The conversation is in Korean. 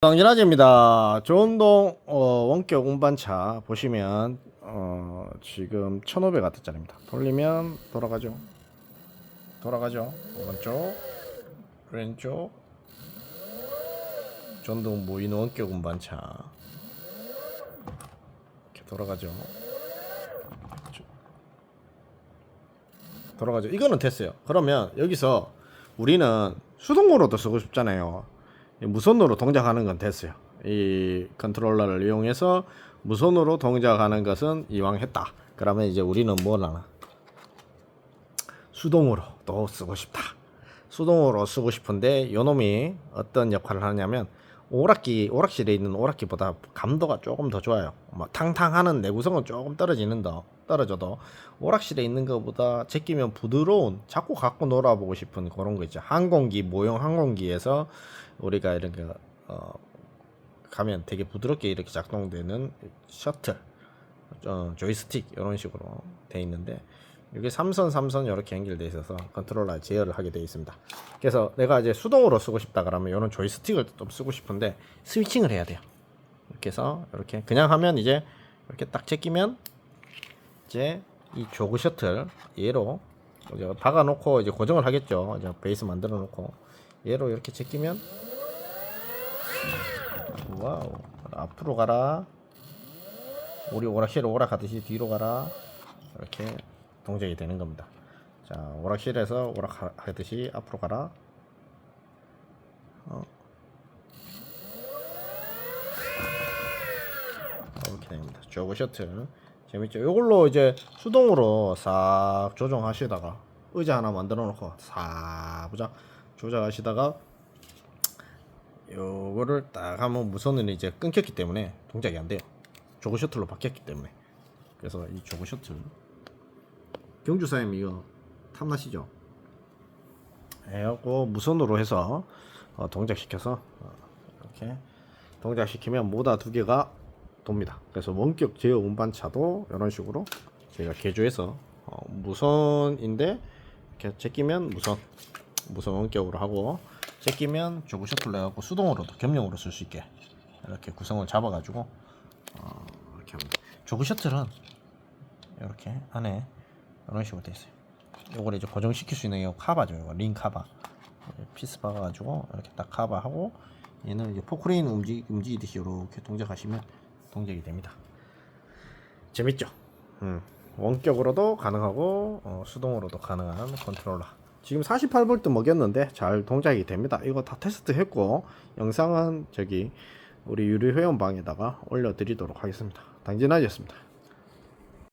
당진아재입니다. 조운동 어, 원격 운반차 보시면 어, 지금 1500W짜리입니다. 돌리면 돌아가죠. 돌아가죠. 오른쪽, 왼쪽. 조운동 모인 원격 운반차 이렇게 돌아가죠. 저- 돌아가죠. 이거는 됐어요. 그러면 여기서 우리는 수동으로도 쓰고 싶잖아요. 이 무선으로 동작하는 건 됐어요. 이 컨트롤러를 이용해서 무선으로 동작하는 것은 이왕 했다. 그러면 이제 우리는 뭘 하나? 수동으로 또 쓰고 싶다. 수동으로 쓰고 싶은데 요놈이 어떤 역할을 하냐면 오락기 오락실에 있는 오락기보다 감도가 조금 더 좋아요. 뭐 탕탕하는 내구성은 조금 떨어지는 더 떨어져도 오락실에 있는 것보다 제끼면 부드러운 자꾸 갖고 놀아보고 싶은 그런 거 있죠. 항공기 모형 항공기에서 우리가 이런 거 어, 가면 되게 부드럽게 이렇게 작동되는 셔틀 어, 조이스틱 이런 식으로 돼 있는데 이게 3선 3선 이렇게 연결돼 있어서 컨트롤러 제어를 하게 돼 있습니다. 그래서 내가 이제 수동으로 쓰고 싶다 그러면 이런 조이스틱을 좀 쓰고 싶은데 스위칭을 해야 돼요. 이렇게 해서 이렇게 그냥 하면 이제 이렇게 딱 제끼면 이제 이 조그 셔틀 얘로 박아놓고 이제 고정을 하겠죠. 이제 베이스 만들어 놓고 얘로 이렇게 제끼면 와우 앞으로 가라 우리 오락실 오락하듯이 뒤로 가라 이렇게 동작이 되는 겁니다. 자 오락실에서 오락하듯이 앞으로 가라. 어. 이렇게 됩니다. 조그 셔틀 재밌죠? 이걸로 이제 수동으로 싹 조정하시다가 의자 하나 만들어 놓고 싹 보자 조작하시다가 요거를 딱 하면 무선은 이제 끊겼기 때문에 동작이 안 돼요. 조그 셔틀로 바뀌었기 때문에 그래서 이 조그 셔틀 경주 사님 이거 탐나시죠? 해갖고 무선으로 해서 어, 동작시켜서 어, 이렇게 동작시키면 모다 두 개가 돕니다. 그래서 원격 제어 운반차도 이런 식으로 저희가 개조해서 어, 무선인데 이렇게 제끼면 무선 무선 원격으로 하고 제끼면 조그 셔틀 내갖고 수동으로도 겸용으로 쓸 수 있게 이렇게 구성을 잡아가지고 어, 이렇게 합니다. 조그 셔틀은 이렇게 안에 이런 식으로 돼 있어요. 요걸 이제 고정시킬 수 있는 게 카바죠. 이거 링 카바. 피스 박아가지고 이렇게 딱 카바하고 얘는 이제 포크레인 움직 움직이듯이 이렇게 동작하시면 동작이 됩니다. 재밌죠? 음, 원격으로도 가능하고 어, 수동으로도 가능한 컨트롤러. 지금 48V 먹였는데 잘 동작이 됩니다. 이거 다 테스트 했고 영상은 저기 우리 유리 회원방에다가 올려드리도록 하겠습니다. 당진아이였습니다.